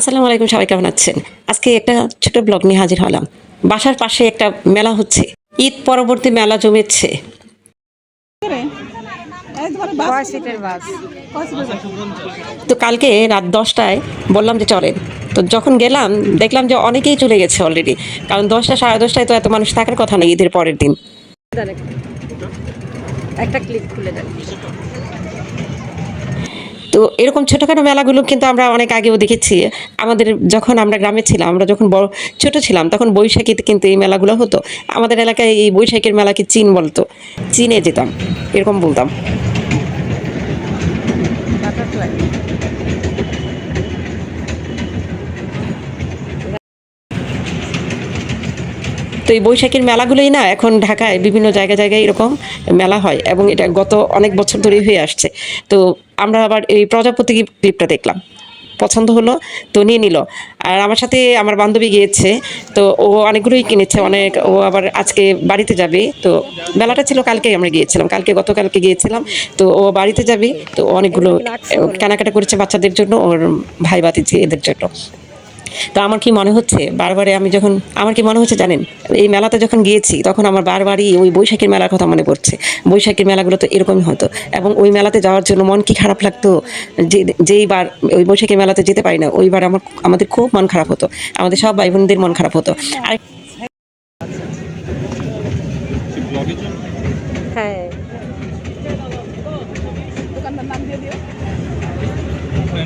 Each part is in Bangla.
আসসালামু আলাইকুম, সবাই কেমন আছেন? আজকে একটা ছোট ব্লগ নিয়ে হাজির হলাম। বাসার পাশে একটা মেলা হচ্ছে। ঈদ পরবর্তী মেলা জমেছে। তো কালকে রাত দশটায় বললাম যে চলেন। তো যখন গেলাম, দেখলাম যে অনেকেই চলে গেছে অলরেডি কারণ দশটা, সাড়ে দশটায় তো এত মানুষ থাকার কথা নেই ঈদের পরের দিন। একটা ক্লিপ খুলে তো এরকম ছোটোখাটো মেলাগুলো কিন্তু আমরা অনেক আগেও দেখেছি। আমাদের যখন আমরা গ্রামে ছিলাম, আমরা যখন বড়, ছোট ছিলাম, তখন বৈশাখীতে কিন্তু এই মেলাগুলো হতো। আমাদের এলাকায় এই বৈশাখীর মেলাকে চীন বলতো। চীনে যেতাম, এরকম বলতাম। তো এই বৈশাখীর মেলাগুলোই না, এখন ঢাকায় বিভিন্ন জায়গায় জায়গায় এরকম মেলা হয় এবং এটা গত অনেক বছর ধরেই হয়ে আসছে। তো আমরা আবার এই প্রজাপতি ক্লিপটা দেখলাম। পছন্দ হলো তো নিয়ে নিল। আর আমার সাথে আমার বান্ধবী গিয়েছে তো ও অনেকগুলোই কিনেছে অনেক ও আবার আজকে বাড়িতে যাবে তো বেলাটা ছিল কালকে আমরা গিয়েছিলাম। কালকে গতকালকে গিয়েছিলাম তো ও বাড়িতে যাবে তো অনেকগুলো কেনাকাটা করেছে বাচ্চাদের জন্য ওর ভাই বাতিজি এদের জন্য। তো আমার কি মনে হচ্ছে? বারবারে আমি যখন আমার কি মনে হচ্ছে জানেন? এই মেলাতে যখন গিয়েছি তখন আমার বারবারই ওই বৈশাখীর মেলার কথা মনে পড়ছে। বৈশাখীর মেলাগুলো তো এরকমই হতো। এবং ওই মেলাতে যাওয়ার জন্য মন কি খারাপ লাগতো? যে যেইবার ওই বৈশাখীর মেলাতে যেতে পারি না ওইবার আমার আমাদের খুব মন খারাপ হতো। আমাদের সব ভাই বোনদের মন খারাপ হতো। আর হ্যাঁ।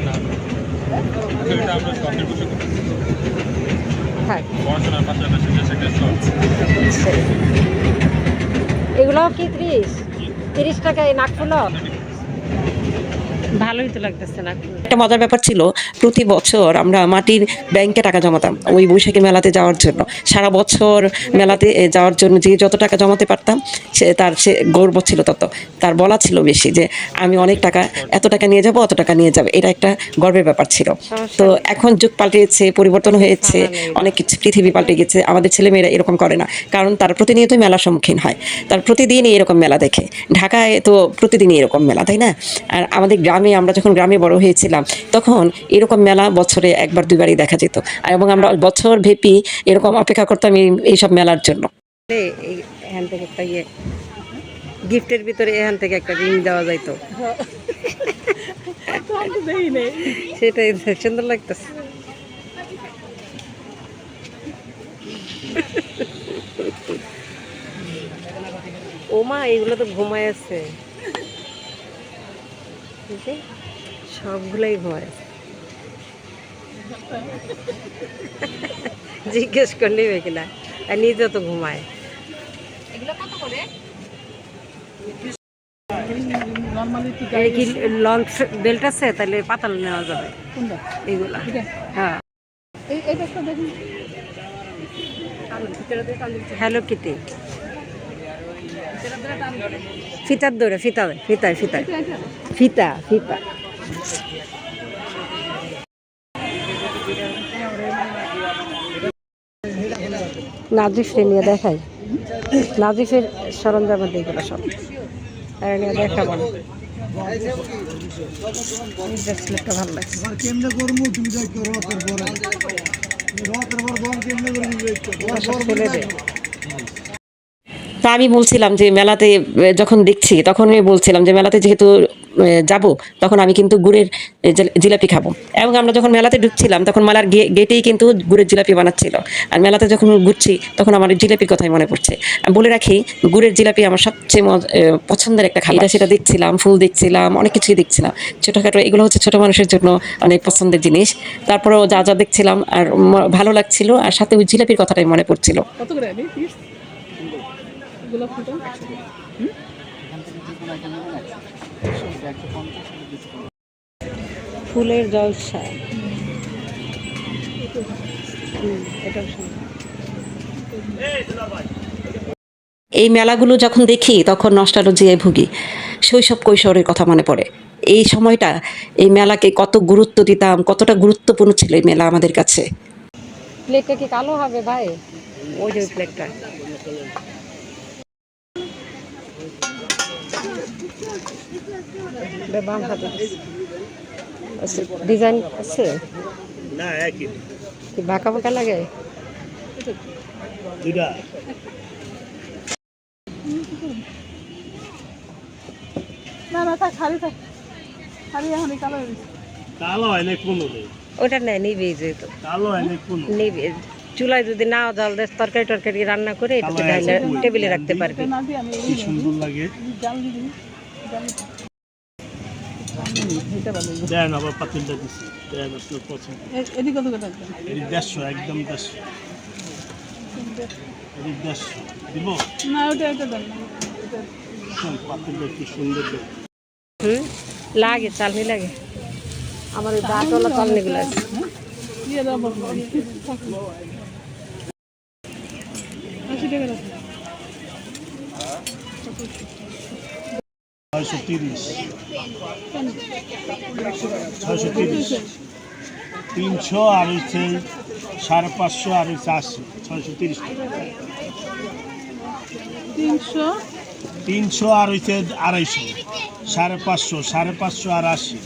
থাক এগুলো কি ত্রিশ? তিরিশ টাকায় নাকফুলো ভালোই তো লাগতেছে নাকফুল একটা মজার ব্যাপার ছিল, প্রতি বছর আমরা মাটির ব্যাংকে টাকা জমাতাম ওই বৈশাখী মেলাতে যাওয়ার জন্য। সারা বছর মেলাতে যাওয়ার জন্য যে যত টাকা জমাতে পারতাম, সে তার সে গর্ব ছিল তত। তার বলা ছিল বেশি যে, আমি অনেক টাকা, এত টাকা নিয়ে যাব, অত টাকা নিয়ে যাবে। এটা একটা গর্বের ব্যাপার ছিল। তো এখন যুগ পাল্টেছে, পরিবর্তন হয়েছে, অনেক কিছু পৃথিবী পাল্টে গেছে আমাদের ছেলেমেয়েরা এরকম করে না। কারণ তারা প্রতিনিয়তই মেলার সম্মুখীন হয়। তার প্রতিদিনই এরকম মেলা দেখে। ঢাকায় তো প্রতিদিনই এরকম মেলা, তাই না? আর আমাদের গ্রামে, আমরা যখন গ্রামে বড় হয়েছিলাম তখন এরকম মেলা বছরে একবার, দুইবারই দেখা যেত। এবং আমরা বছর ভেপি এরকম অপেক্ষা করতাম এই, এইসব মেলার জন্য। ইয়ে গিফটের ভিতরে এখান থেকে একটা রিং দেওয়া যাইতো। সেটাই সুন্দর লাগতেছে। ও মা এইগুলো তো ঘুমায় আছে। সবগুলাই ভয় জিজ্ঞেস করলেই কিনা? আর নিজেও তো ঘুমায়। এই কি লঞ্চ বেল্ট আছে? তাহলে পাতাল নেওয়া যাবে। এইগুলা। হ্যাঁ। হ্যালো ফিতার দৌড়ে ফিতা ফিতায় ফিতায়। ফিতা ফিতা। নাজিফে নিয়ে দেখাই। নাজিফের সরঞ্জাম এইগুলো সব। আর নিয়ে দেখাবো না ফেলে দে তা আমি বলছিলাম যে মেলাতে যখন দেখছি তখন আমি বলছিলাম যে মেলাতে যেহেতু যাব তখন আমি কিন্তু গুড়ের জিলাপি খাব। এবং আমরা যখন মেলাতে ঢুকছিলাম তখন মেলার গে- গেটেই কিন্তু গুড়ের জিলাপি বানাচ্ছিল। আর মেলাতে যখন ঘুরছি তখন আমার জিলাপির কথাই মনে পড়ছে। আমি বলে রাখি গুড়ের জিলাপি আমার সবচেয়ে মজ- পছন্দের একটা খাবার। এটা সেটা দেখছিলাম ফুল দেখছিলাম অনেক কিছুই দেখছিলাম। ছোটোখাটো এগুলো হচ্ছে ছোটো মানুষের জন্য অনেক পছন্দের জিনিস। তারপরেও যা যা দেখছিলাম আর ভালো লাগছিল আর সাথে ওই জিলাপির কথাটাই মনে পড়ছিল। কত করে? আমি পিস গোলাপ ফুলটা? ফুলের জলসা এটাও এই মেলাগুলো যখন দেখি তখন নষ্টালজিয়ায় ভুগি। শৈশব কৈশোরের কথা মনে পড়ে। এই সময়টা এই মেলাকে কত গুরুত্ব দিতাম কতটা গুরুত্বপূর্ণ ছিল এই মেলা আমাদের কাছে। প্লেটটা কি কালো হবে ভাই? ওই যে প্লেটটা বাম হাতে। ডিজাইন আছে? না একই। কি বাঁকা বাঁকা লাগে? না না থাক খালি থাক। খালি এখন কালো কালো হয় না কোনো ওটা নেই নিবে যেহেতু। কালো হয় না কোনো নিবে। চুলায় যদি নাও জল দেয় তরকারি টরকারি রান্না করে এটা ডাইলে টেবিলে রাখতে পারবে। না দেন আবার পাতিলটা দিচ্ছি এদিকে দেড়শো একদম দেড়শো। দেড়শো। দিব? না ওটা দেন না। পাতিলটা কি সুন্দর হুম? লাগে চালনি লাগে। আমার ওই বাটওয়ালা চালনিগুলো আছে দিয়ে দেওয়া বলব থাকবে আশি টাকা রাখবে ছয়শো তিরিশ। ছয়শো তিরিশ। তিনশো আর হচ্ছে সাড়ে পাঁচশো আর হচ্ছে আশি। ছয়শো তিরিশ। তিনশো? তিনশো আর হচ্ছে আড়াইশো। সাড়ে পাঁচশো সাড়ে পাঁচশো আর আশি।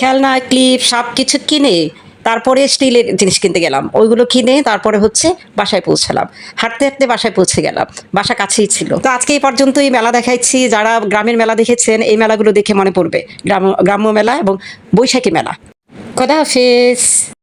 খেলনা ক্লিপ সব কিছু কিনে তারপরে স্টিলের জিনিস কিনতে গেলাম। ওইগুলো কিনে তারপরে হচ্ছে বাসায় পৌঁছালাম। হাঁটতে হাঁটতে বাসায় পৌঁছে গেলাম। বাসা কাছেই ছিল। তো আজকে এই পর্যন্ত এই মেলা দেখাইছি। যারা গ্রামের মেলা দেখেছেন, এই মেলাগুলো দেখে মনে পড়বে। গ্রাম গ্রাম্য মেলা এবং বৈশাখী মেলা। খোদা হাফেজ।